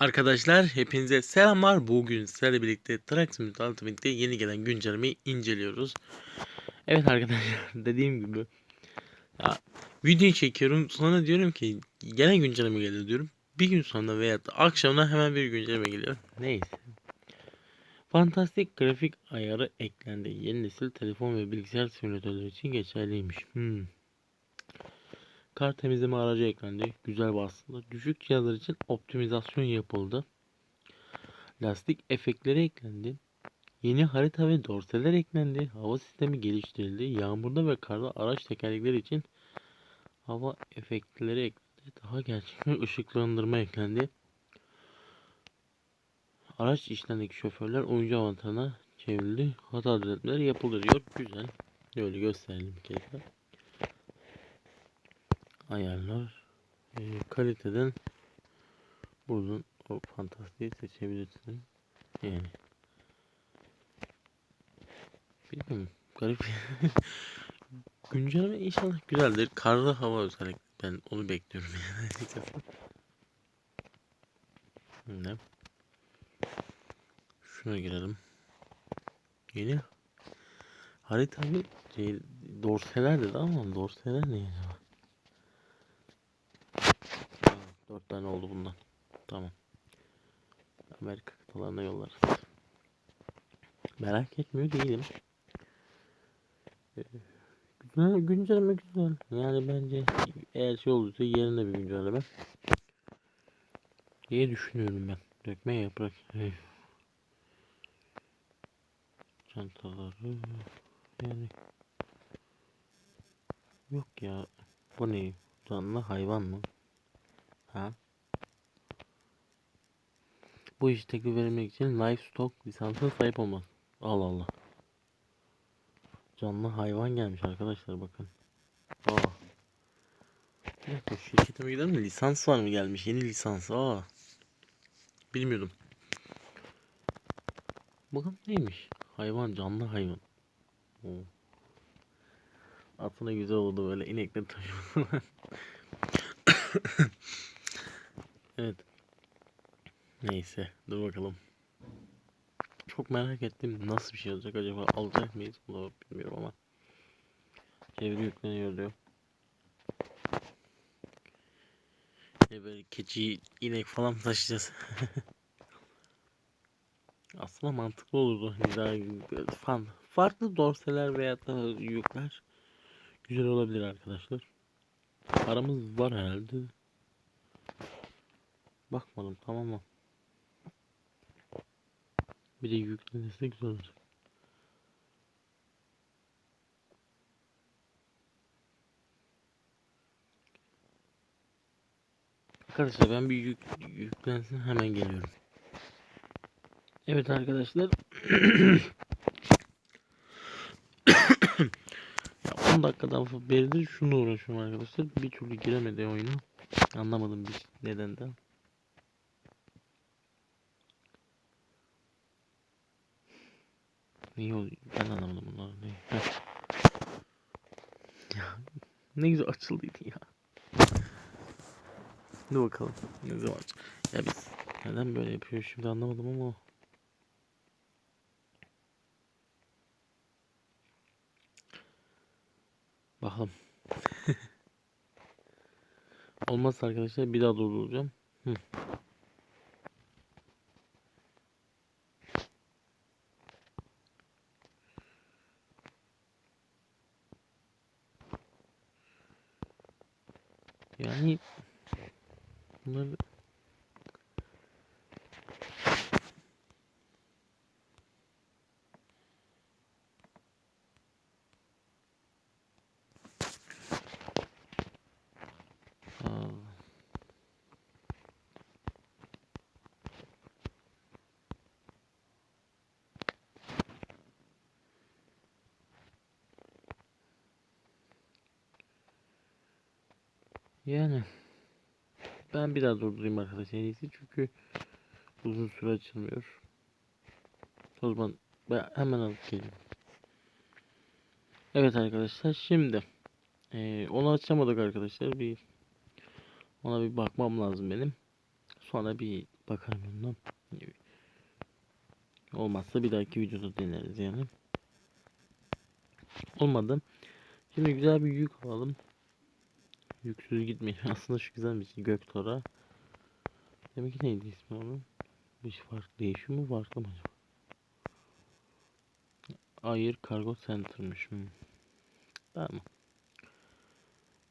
Arkadaşlar hepinize selamlar. Bugün sizlerle birlikte Traxxas Ultimate'de yeni gelen güncellemeyi inceliyoruz. Evet arkadaşlar dediğim gibi ya, videoyu çekiyorum sonra diyorum ki gelen güncelleme geliyor diyorum. Bir gün sonra veya da akşamına hemen bir güncelleme geliyor. Neyse. Fantastik grafik ayarı eklendi. Yeni nesil telefon ve bilgisayar simülatörleri için geçerliymiş. Hmm. Kart temizleme aracı eklendi. Güzel aslında. Düşük cihazlar için optimizasyon yapıldı. Lastik efektleri eklendi. Yeni harita ve dorseler eklendi. Hava sistemi geliştirildi. Yağmurda ve karda araç tekerlekleri için hava efektleri eklendi. Daha gerçek bir ışıklandırma eklendi. Araç içlerindeki şoförler oyuncu avantajına çevrildi. Hata düzeltmeleri yapıldı diyor. Güzel. Böyle gösterelim daha. Ayarlar. Ee, kaliteden buradan o fantastiği seçebilirsin. Yani. Bilmiyorum. Garip. Güncelleme inşallah güzeldir. Karlı hava özellikle. Ben onu bekliyorum yani. ne? Şuna girelim. Yeni harita bir şey, dorseler dedi ama dorseler ne acaba? Aa, Dört tane oldu bundan. Tamam. Amerika kıtalarına yollarız. Merak etmiyor değilim. Ee, Güzel, güncelleme güzel. Yani bence eğer şey olursa yerine bir güncelleme. diye düşünüyorum ben. Dökme yaprak. Hey. Çantaları yani yok ya. Bu ne? Canlı hayvan mı? Ha? Bu iş teklif verilmek için livestock lisansına sahip olmaz. Allah Allah. Canlı hayvan gelmiş arkadaşlar bakın. Aa. Dakika şirketime gidelim mi? Lisans var mı gelmiş? Yeni lisans. Aa. Bilmiyordum. Bakın neymiş? Hayvan canlı hayvan. Oo. Atına güzel oldu böyle inekleri taşımalar. evet. Neyse dur bakalım. Çok merak ettim nasıl bir şey olacak acaba alacak mıyız bunu bilmiyorum ama. Çeviri yükleniyor diyor. Ne böyle keçi, inek falan taşıyacağız? Aslında mantıklı olurdu. Güzel, fan, farklı dorseler veya da yükler güzel olabilir arkadaşlar. Paramız var herhalde. Bakmadım tamam mı? Bir de yüklenirse güzel olur. Arkadaşlar ben bir yük, yüklensin hemen geliyorum. Evet arkadaşlar. ya 10 dakikadan beridir şunu uğraşıyorum arkadaşlar. Bir türlü giremedi oyuna. Anlamadım bir nedenden. Niye oluyor? Ben anlamadım bunları. Ne? Ya ne güzel açıldıydı ya. Dur bakalım. Ne zaman Ya biz neden böyle yapıyor şimdi anlamadım ama. Bakalım. Olmazsa arkadaşlar bir daha durduracağım. Hı. Yani bunları Aa. Yani ben bir daha durdurayım arkadaşlar en çünkü uzun süre açılmıyor. O zaman ben hemen alıp geleyim. Evet arkadaşlar şimdi eee, onu açamadık arkadaşlar bir ona bir bakmam lazım benim. Sonra bir bakarım ondan. Olmazsa bir dahaki videoda deneriz yani. Olmadı. Şimdi güzel bir yük alalım. Yüksüz gitmeyelim. Aslında şu güzel bir şey. Göktora. Demek ki neydi ismi onun? Bir farklı değişiyor mu? Farklı mı acaba? Air Cargo Center'mış. Hmm. Tamam.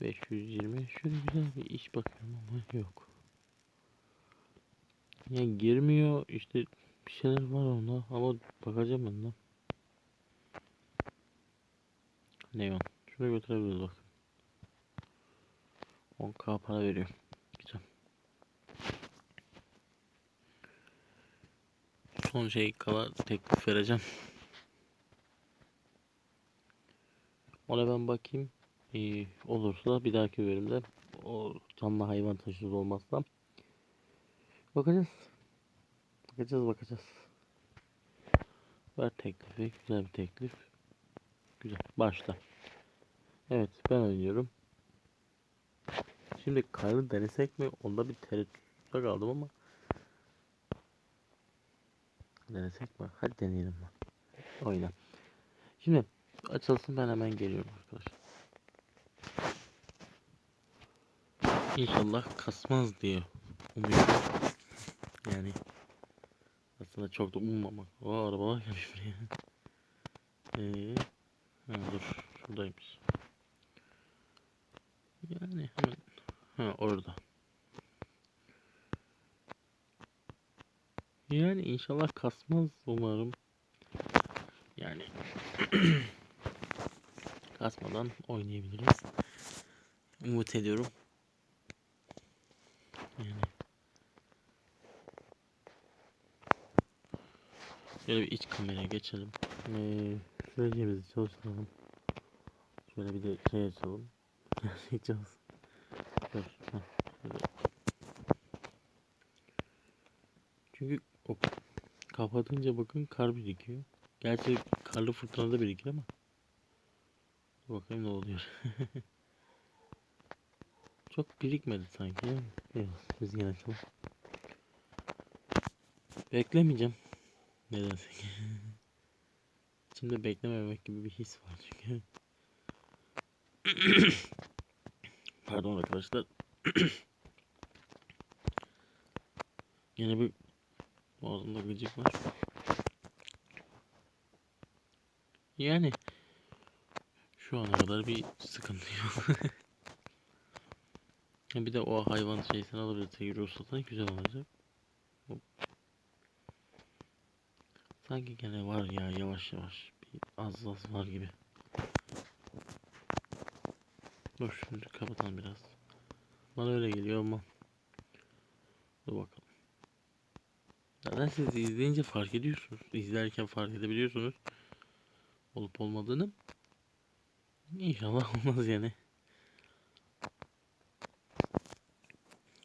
520. Şöyle güzel bir iş bakıyorum ama yok. Ya girmiyor işte bir şeyler var onda ama bakacağım ben de. Neon. Şuraya götürebiliriz bak. 10k para veriyor. Güzel. Son şey kala teklif vereceğim. Ona ben bakayım. İyi olursa bir dahaki bölümde o canlı hayvan taşıyoruz olmazsa bakacağız. Bakacağız bakacağız. Ver teklifi. Güzel bir teklif. Güzel. Başla. Evet ben oynuyorum. Şimdi Kyle'ı denesek mi? Onda bir tereddütte kaldım ama. Denesek mi? Hadi deneyelim lan. Oyna. Şimdi açılsın ben hemen geliyorum arkadaşlar. İnşallah kasmaz diye umuyorum. Yani aslında çok da ummamak. O arabalar gelmiş buraya. Ee, ha, dur şuradaymış. Yani hemen ha orada. Yani inşallah kasmaz umarım. Yani kasmadan oynayabiliriz. Umut ediyorum. Yani Şöyle bir iç kameraya geçelim. Ee, söyleyeceğimizi çalıştıralım. Şöyle bir de şey açalım. Gerçekçi olsun. Çünkü o kapatınca bakın kar birikiyor. Gerçi karlı fırtınada birikir ama. Bakayım ne oluyor. Çok birikmedi sanki. Biraz rüzgar açalım. Beklemeyeceğim. Nedense. İçimde beklememek gibi bir his var çünkü. Pardon arkadaşlar. Yine bir boğazımda gıcık var. Yani şu ana kadar bir sıkıntı yok. Bir de o hayvan şeysini alabilirse Eurosat'a güzel olacak. Hop. Sanki gene var ya yavaş yavaş bir az az var gibi. Dur şimdi kapatalım biraz. Bana öyle geliyor ama. Dur bakalım. Zaten siz izleyince fark ediyorsunuz. İzlerken fark edebiliyorsunuz. Olup olmadığını. İnşallah olmaz yani.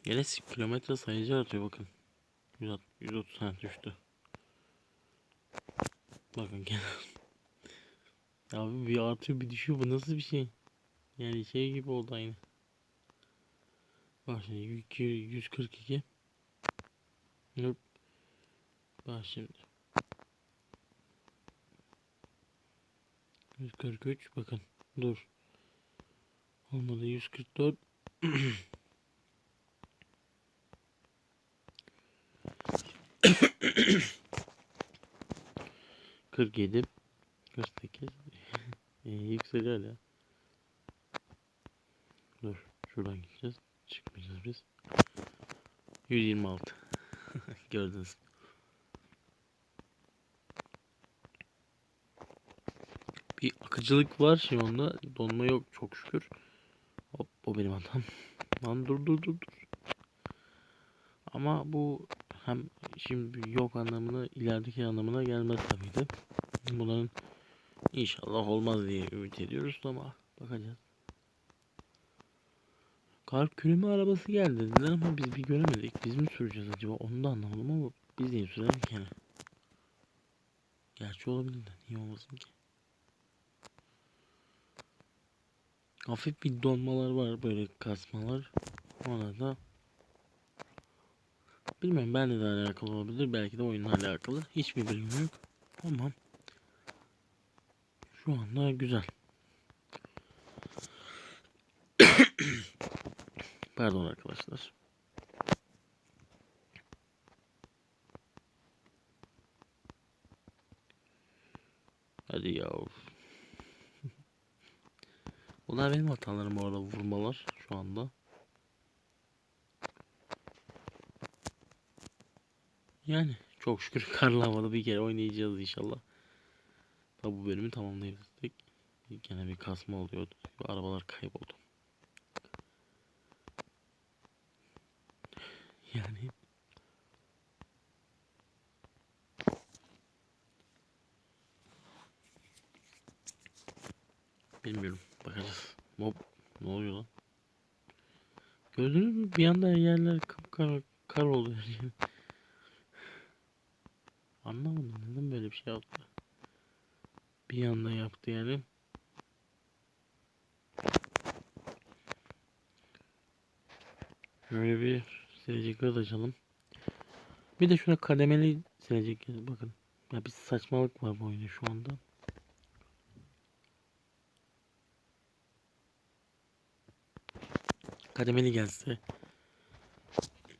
Gene kilometre sayıcı artıyor bakın. 160, 130 tane düştü. Bakın gene. Abi bir artıyor bir düşüyor bu nasıl bir şey? Yani şey gibi oldu aynı. Bak şimdi 142. Hop. Bak şimdi. 143 bakın dur. Olmadı 144. Kırk yedi, kırk sekiz, yükseliyor hala. Dur, şuradan gideceğiz. Çıkmayacağız biz. 126. Gördünüz. Bir akıcılık var şu anda. Donma yok çok şükür. Hop o benim hatam. Lan dur dur dur dur. Ama bu hem şimdi yok anlamına ilerideki anlamına gelmez tabii de. Bunların inşallah olmaz diye ümit ediyoruz ama bakacağız. Kar küreme arabası geldi dediler ama biz bir göremedik. Biz mi süreceğiz acaba? Onu da anlamadım ama biz niye sürelim ki yani? Gerçi olabilir de niye olmasın ki? Hafif bir donmalar var böyle kasmalar. Ona da Bilmiyorum benle de alakalı olabilir. Belki de oyunla alakalı. Hiçbir bilgim yok. Ama şu anda güzel. Pardon arkadaşlar. Hadi ya. Bunlar benim hatalarım bu arada vurmalar şu anda. Yani çok şükür karlı havada bir kere oynayacağız inşallah. Tabi bu bölümü tamamlayabilirsek. Gene bir kasma oluyordu. Arabalar kayboldu. Yani Bilmiyorum. Bakacağız. Mob ne oluyor lan? Gördünüz mü? Bir anda yerler kapkar kar yer. Anlamadım neden böyle bir şey yaptı. Bir anda yaptı yani. Şöyle bir silecekleri de açalım. Bir de şuna kademeli silecek bakın. Ya bir saçmalık var bu oyunda şu anda. Kademeli gelse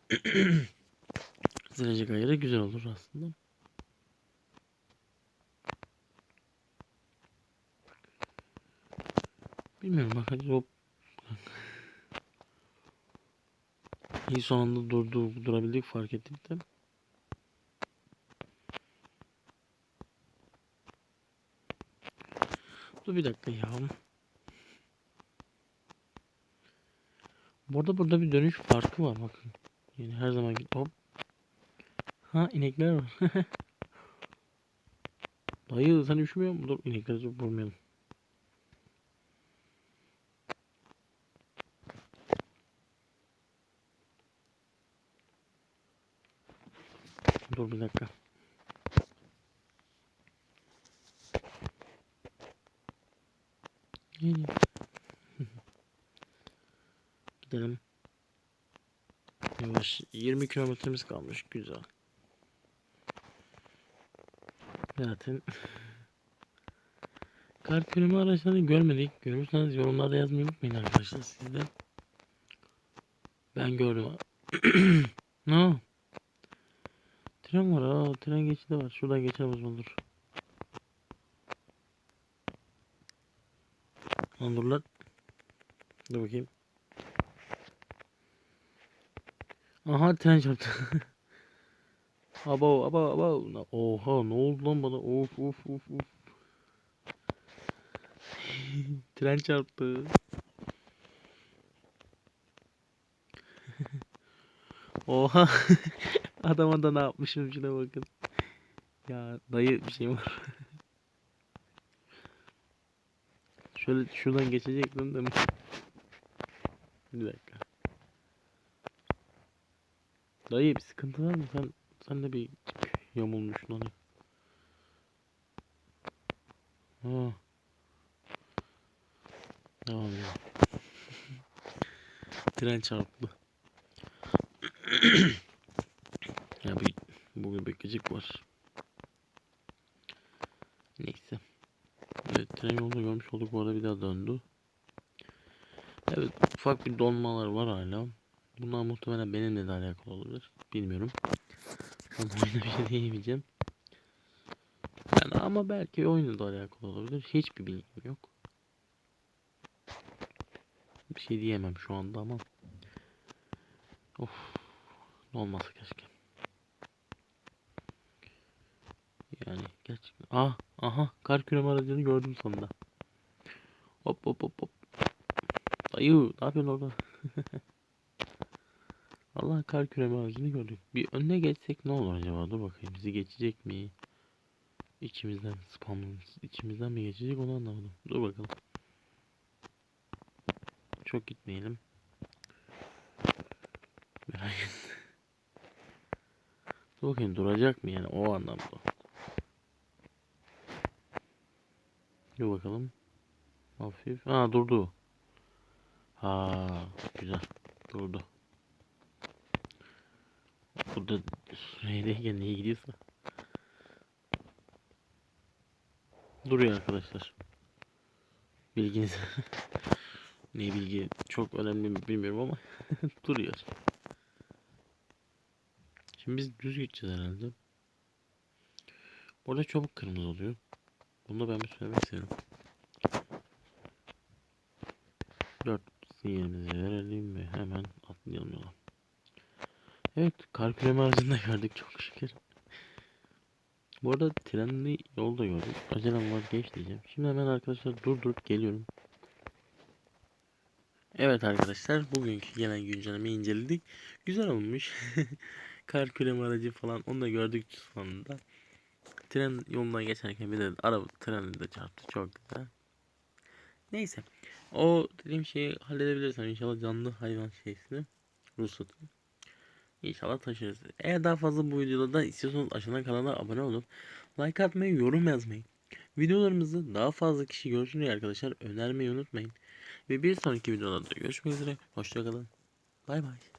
silecek ayarı güzel olur aslında. Bilmiyorum bakacağız hop. İyi sonunda durdu durabildik fark ettik de. Dur bir dakika ya. Burada burada bir dönüş farkı var bakın. Yani her zaman hop. Ha inekler var. Dayı sen üşümüyor musun? Dur inekleri vurmayalım. Dur bir dakika. Gelin. Gidelim. Yavaş 20 kilometremiz kalmış. Güzel. Zaten kar küreme araçlarını görmedik. Görürseniz yorumlarda yazmayı unutmayın arkadaşlar sizde. Ben gördüm. no. Tren var. Aa, tren geçidi var. Şuradan geçeriz olur. Lan. Dur bakayım. Aha tren çarptı. aba aba aba. Oha ne oldu lan bana? Of of of of. tren çarptı. Oha. Adama da ne yapmışım şuna bakın. Ya dayı bir şey var. Şöyle şuradan geçecektim de mi? Bir dakika. Dayı bir sıkıntı var mı? Sen sen de bir yamulmuşsun hani. Ha. Devam ya. Tren çarptı. ya bir bugün bekleyecek var. Neyse. Evet tren yolunu görmüş olduk bu arada bir daha döndü. Evet ufak bir donmalar var hala. Bunlar muhtemelen benimle de alakalı olabilir. Bilmiyorum. Şu an bir şey diyemeyeceğim. Yani ama belki oyunla da alakalı olabilir. Hiçbir bilgim yok. Bir şey diyemem şu anda ama. Of. Ne olmasa keşke. Yani gerçekten. Ah, aha kar küreme aracını gördüm sonunda. Hop hop hop hop. Dayı ne yapıyorsun orada? Allah kar küreme aracını gördük. Bir önüne geçsek ne olur acaba? Dur bakayım bizi geçecek mi? İçimizden spamlı içimizden mi geçecek onu anlamadım. Dur bakalım. Çok gitmeyelim. Merak. Dur bakayım duracak mı yani o anlamda. Dur bakalım. Hafif. Ha durdu. Ha güzel. Durdu. Burada R'deyken niye gidiyorsa. Duruyor arkadaşlar. Bilginiz. ne bilgi çok önemli mi bilmiyorum ama duruyor. Şimdi biz düz gideceğiz herhalde. Orada çabuk kırmızı oluyor. Bunu da ben bir söylemek istiyorum. 4 sinyalimizi verelim ve hemen atlayalım yola. Evet, kar küreme aracını da gördük çok şükür. Bu arada trenli yolda gördük. Acelem var geç diyeceğim. Şimdi hemen arkadaşlar durdurup geliyorum. Evet arkadaşlar bugünkü gelen güncellemeyi inceledik. Güzel olmuş. kar küreme aracı falan onu da gördük sonunda. Tren yolundan geçerken bir de araba trenle de çarptı. Çok güzel. Neyse. O dediğim şeyi halledebilirsem inşallah canlı hayvan şeysini ruhsatı. İnşallah taşırız. Eğer daha fazla bu videoda istiyorsanız aşağıdan kanala abone olup like atmayı, yorum yazmayı, videolarımızı daha fazla kişi görsün diye arkadaşlar önermeyi unutmayın. Ve bir sonraki videolarda görüşmek üzere. Hoşçakalın. Bay bay.